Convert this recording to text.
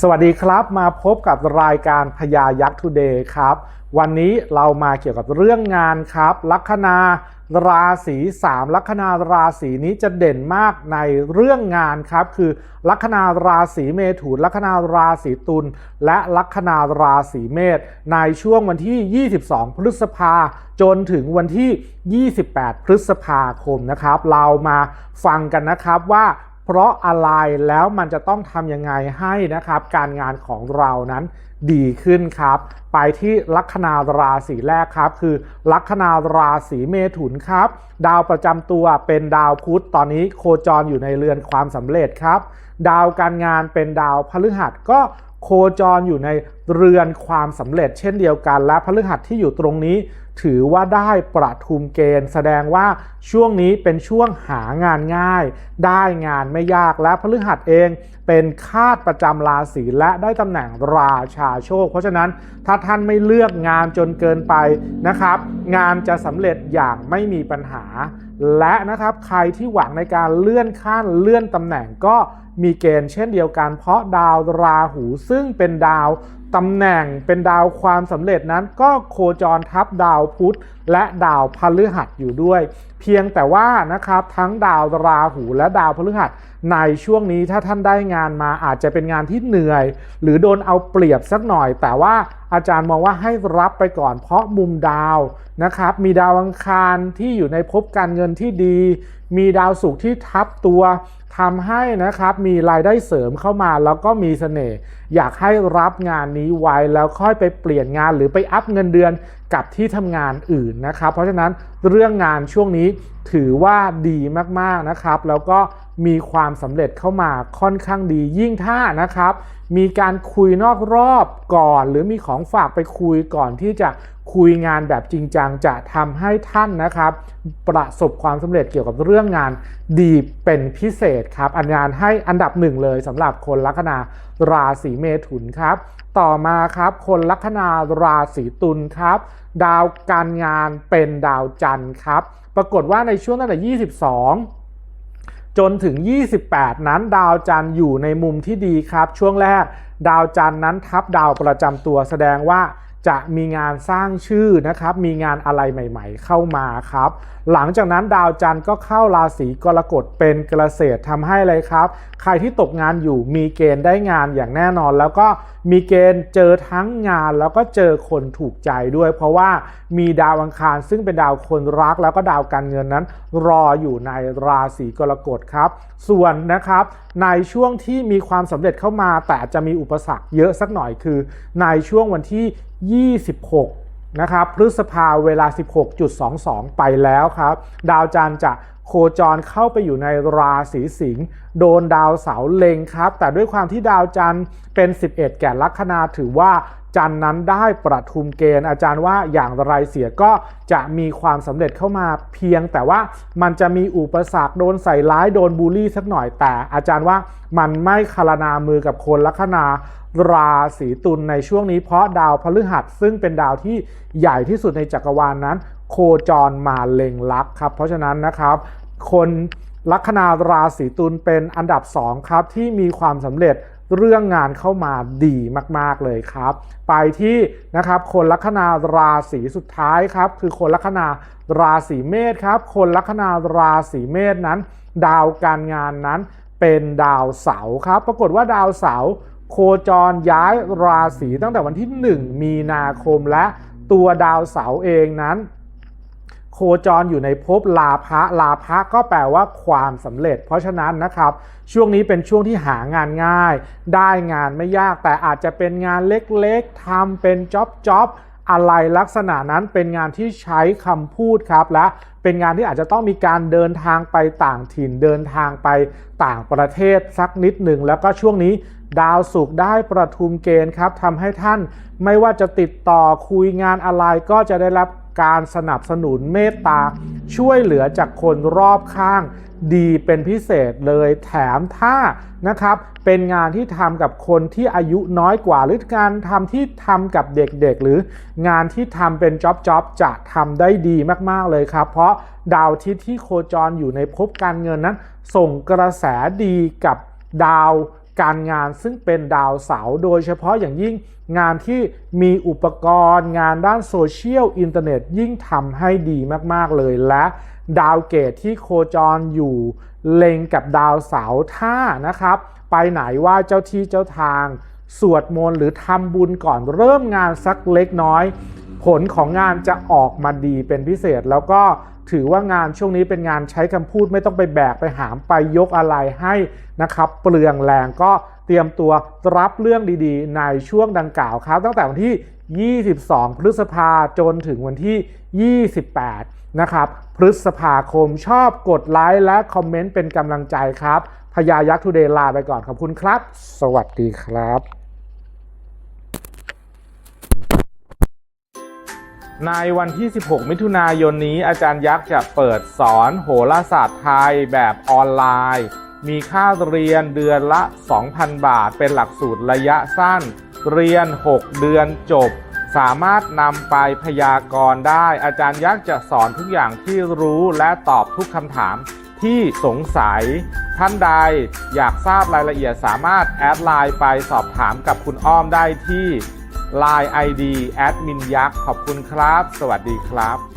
สวัสดีครับมาพบกับรายการพญายักษ์ทูเดย์ครับ วันนี้เรามาเกี่ยวกับเรื่องงานครับ ลัคนาราศี3ลัคนาราศีนี้จะเด่นมากในเรื่องงานครับ คือลัคนาราศีเมถุนลัคนาราศีตุลและลัคนาราศีเมษในช่วงวันที่ 22 พฤษภาจนถึงวันที่ 28 พฤษภาคมนะครับ เรามาฟังกันนะครับว่า เพราะอะไรแล้วมันจะต้องทำยังไงให้นะครับ การงานของเรานั้นดีขึ้นครับ ไปที่ลัคนาราศีแรกครับ คือ ลัคนาราศีเมถุนครับ ดาวประจำตัวเป็นดาวพุธตอนนี้โคจรอยู่ในเรือนความสำเร็จครับ ดาวการงานเป็นดาวพฤหัสก็ โคจรอยู่ในเรือนความสำเร็จเช่นเดียวกัน และพฤหัสที่อยู่ตรงนี้ ถือว่าได้ประทุมเกณฑ์ แสดงว่าช่วงนี้เป็นช่วงหางานง่าย ได้งานไม่ยากและพฤหัสเอง เป็นคาดประจำราศีและได้ตำแหน่งราชาโชค เพราะฉะนั้นถ้าท่านไม่เลือกงานจนเกินไปนะครับ งานจะสำเร็จอย่างไม่มีปัญหา และนะครับใครที่หวังในการเลื่อนขั้นเลื่อนตำแหน่งก็มีเกณฑ์เช่นเดียวกันเพราะดาวราหูซึ่งึ่งเป็นดาวตำแหน่งเป็นดาวความสำเร็จนั้นก็โคจรทับดาวพุธและดาวพฤหัสอยู่ด้วย เพียงแต่ว่านะครับทั้งดาวราหูและดาวพฤหัสในช่วงนี้ถ้าท่านได้งานมาอาจจะเป็นงานที่เหนื่อย หรือโดนเอาเปรียบสักหน่อย แต่ว่าอาจารย์มองว่าให้รับไปก่อนเพราะมุมดาวนะครับ มีดาวอังคารที่อยู่ในภพการเงินที่ดี มีดาวศุกร์ที่ทับตัว ทำให้นะครับมีรายได้เสริมเข้ามาแล้วก็มีเสน่ห์อยากให้รับงานนี้ไว้แล้วค่อยไปเปลี่ยนงานหรือไปอัพเงินเดือนกับที่ทำงานอื่นนะครับ เพราะฉะนั้นเรื่องงานช่วงนี้ ถือว่าดีมากๆนะครับ แล้วก็มีความสำเร็จเข้ามาค่อนข้างดียิ่งถ้านะครับ มีการคุยนอกรอบก่อน หรือมีของฝากไปคุยก่อนที่จะคุยงานแบบจริงจังจะทำให้ท่านนะครับ ประสบความสำเร็จเกี่ยวกับเรื่องงานดีเป็นพิเศษครับ อันงานให้อันดับหนึ่งเลยสำหรับคนลัคนาราศีเมถุนครับ ต่อมาครับ คนลัคนาราศีตุลครับ ดาวการงานเป็นดาวจันทร์ครับ ปรากฏว่าในช่วงตั้งแต่ 22 จนถึง 28 นั้นดาวจันทร์อยู่ในมุมที่ดีครับ ช่วงแรกดาวจันทร์นั้นทับดาวประจำตัวแสดงว่า จะมีงานสร้างชื่อนะครับ มีงานอะไรใหม่ๆ เข้ามาครับ หลังจากนั้นดาวจันทร์ก็เข้าราศีกรกฎเป็นเกษตรทำให้อะไรครับ ใครที่ตกงานอยู่มีเกณฑ์ได้งานอย่างแน่นอน แล้วก็มีเกณฑ์เจอทั้งงานแล้วก็เจอคนถูกใจด้วย เพราะว่ามีดาวอังคารซึ่งเป็นดาวคนรักแล้วก็ดาวการเงินนั้น รออยู่ในราศีกรกฎครับ ส่วนนะครับในช่วงที่มีความสำเร็จเข้ามา แต่จะมีอุปสรรคเยอะสักหน่อยคือ ในช่วงวันที่ 26 นะครับ พฤษภาเวลา 16.22 ไปแล้วครับ ดาวจันทร์จะ โคจรเข้าไปอยู่ในราศีสิงห์โดนดาวเสาร์เล็งครับ แต่ด้วยความที่ดาวจันทร์เป็น 11 แก่ลัคนาถือว่าจันทร์นั้นได้ประทุมเกณฑ์อาจารย์ว่าอย่างไรเสียก็จะมีความสำเร็จเข้ามาเพียง แต่ว่ามันจะมีอุปสรรคโดนใส่ร้ายโดนบูลลี่สักหน่อยแต่ อาจารย์ว่ามันไม่คารนามือกับคนลัคนาราศีตุลในช่วงนี้เพราะดาวพฤหัสซึ่งเป็นดาวที่ใหญ่ที่สุดในจักรวาลนนั้นโคจรมาเล็งลักครับ เพราะฉะนั้นนะครับคนลัคนาราศีตุลเป็นอันดับ 2 ครับ ที่มีความสำเร็จเรื่องงานเข้ามาดีมาก ๆ เลยครับ ไปที่นะครับคนลัคนาราศีสุดท้ายครับ คือคนลัคนาราศีเมษครับ คนลัคนาราศีเมษนั้น ดาวการงานนั้นเป็นดาวเสาร์ครับ ปรากฏว่าดาวเสาร์โคจรย้ายราศีตั้งแต่วันที่ 1 มีนาคมและตัวดาวเสาร์เองนั้น โคจรอยู่ในภพลาภะลาภะก็แปลว่าความสำเร็จ เพราะฉะนั้นนะครับ ช่วงนี้เป็นช่วงที่หางานง่าย ได้งานไม่ยากแต่อาจจะเป็นงานเล็กๆทำเป็นจ็อบจ็อบอะไรลักษณะนั้นเป็นงานที่ใช้คำพูดครับ และเป็นงานที่อาจจะต้องมีการเดินทางไปต่างถิ่นเดินทางไปต่างประเทศสักนิดหนึ่งแล้วก็ช่วงนี้ดาวศุกได้ประทุมเกณฑ์ครับทำให้ท่านไม่ว่าจะติดต่อคุยงานอะไรก็จะได้รับ การสนับสนุนเมตตา ช่วยเหลือจากคนรอบข้างดีเป็นพิเศษเลยแถมถ้านะครับเป็นงานที่ทำกับคนที่อายุน้อยกว่า หรือการทำที่ทำกับเด็กๆ หรืองานที่ทำเป็นจ็อบๆจะทำได้ดีมากๆเลยครับ เพราะดาวทิศที่โคจรอยู่ในภพการเงินนั้น ส่งกระแสดีกับดาว การงานซึ่งเป็นดาวเสาร์โดยเฉพาะอย่างยิ่งงานที่มีอุปกรณ์ งานด้านโซเชียลอินเทอร์เน็ตยิ่งทำให้ดีมาก ๆ เลยและดาวเกตที่โคจรอยู่เล็งกับดาวเสาร์ถ้านะครับ ไปไหนว่าเจ้าที่เจ้าทาง สวดมนต์หรือทำบุญก่อนเริ่มงานสักเล็กน้อย ผลของงานจะออกมาดีเป็นพิเศษ แล้วก็ถือว่างานช่วงนี้เป็นงานใช้คำพูดไม่ต้องไปแบกไปหามไปยกอะไรให้นะครับ เปลืองแรงก็เตรียมตัวรับเรื่องดีๆ ในช่วงดังกล่าวครับ ตั้งแต่วันที่ 22 พฤษภาจนถึงวันที่ 28 นะครับ พฤษภาคมชอบกดไลค์และคอมเมนต์เป็นกำลังใจครับพญายักษ์ทูเดย์ลาไปก่อนขอบคุณครับ สวัสดีครับ ในวันที่ 16 มิถุนายนนี้ อาจารย์ยักษ์จะเปิดสอนโหราศาสตร์ไทยแบบออนไลน์ มีค่าเรียนเดือนละ 2,000 บาท เป็นหลักสูตรระยะสั้น เรียน 6 เดือนจบ สามารถนำไปพยากรณ์ได้ อาจารย์ยักษ์จะสอนทุกอย่างที่รู้และตอบทุกคำถามที่สงสัย ท่านใดอยากทราบรายละเอียดสามารถแอดไลน์ไปสอบถามกับคุณอ้อมได้ที่ Line ID แอดมินยักษ์ขอบคุณครับ สวัสดีครับ